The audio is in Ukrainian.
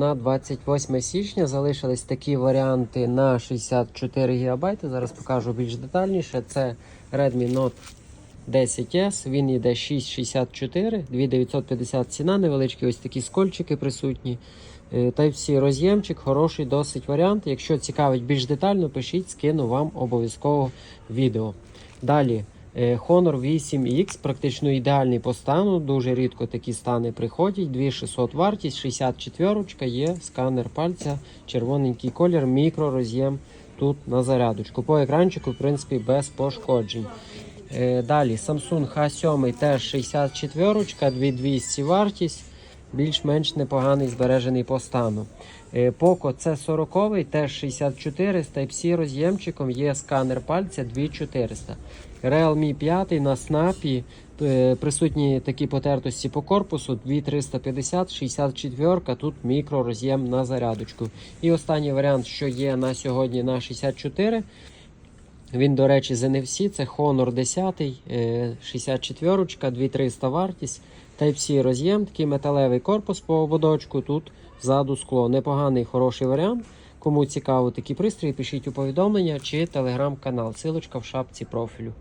на 28 січня залишились такі варіанти на 64 ГБ. Зараз покажу більш детальніше. Це Redmi Note 10S, він йде 664, 2950 ціна, невеличкі ось такі скольчики присутні. Е, Type-C роз'ємчик, хороший досить варіант. Якщо цікавить більш детально, пишіть, скину вам обов'язково відео. Далі. Е, Honor 8X практично ідеальний по стану. Дуже рідко такі стани приходять. 2600 вартість, 64 є сканер пальця, червоненький колір, мікророз'єм тут на зарядочку. По екранчику, в принципі, без пошкоджень. Е, Далі Samsung H7 теж 64, 2200 вартість, більш-менш непоганий збережений по стану. Е, Poco C40 теж 64 з Type-C роз'ємчиком, є сканер пальця 2400. Realme 5 на снапі, е, присутні такі потертості по корпусу 2350, 64, тут мікророз'єм на зарядочку. І останній варіант, що є на сьогодні на 64. Він, до речі, з NFC, це Honor 10, е, 64, 2300 вартість. Type-C роз'єм, такий металевий корпус по ободочку. Тут ззаду скло. Непоганий, хороший варіант. Кому цікаво такі пристрої, пишіть у повідомлення чи телеграм-канал. Силочка в шапці профілю.